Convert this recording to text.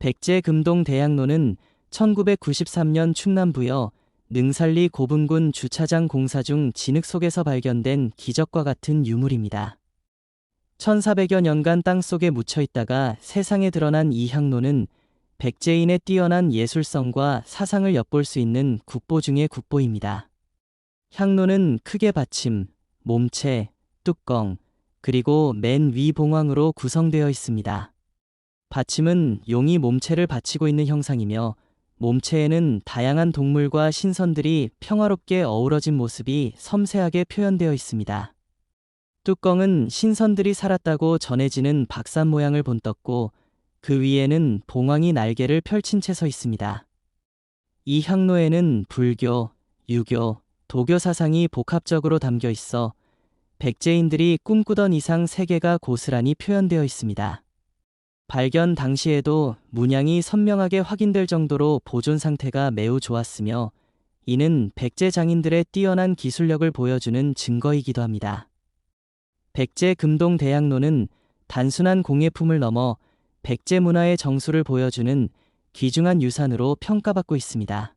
백제 금동 대양로는 1993년 충남부여 능살리 고분군 주차장 공사 중 진흙 속에서 발견된 기적과 같은 유물입니다. 1400여 년간 땅 속에 묻혀 있다가 세상에 드러난 이 향로는 백제인의 뛰어난 예술성과 사상을 엿볼 수 있는 국보 중의 국보입니다. 향로는 크게 받침, 몸체, 뚜껑, 그리고 맨 위 봉황으로 구성되어 있습니다. 받침은 용이 몸체를 받치고 있는 형상이며 몸체에는 다양한 동물과 신선들이 평화롭게 어우러진 모습이 섬세하게 표현되어 있습니다. 뚜껑은 신선들이 살았다고 전해지는 박산 모양을 본떴고 그 위에는 봉황이 날개를 펼친 채 서 있습니다. 이 향로에는 불교, 유교, 도교 사상이 복합적으로 담겨 있어 백제인들이 꿈꾸던 이상 세계가 고스란히 표현되어 있습니다. 발견 당시에도 문양이 선명하게 확인될 정도로 보존 상태가 매우 좋았으며 이는 백제 장인들의 뛰어난 기술력을 보여주는 증거이기도 합니다. 백제 금동 대양로는 단순한 공예품을 넘어 백제 문화의 정수를 보여주는 귀중한 유산으로 평가받고 있습니다.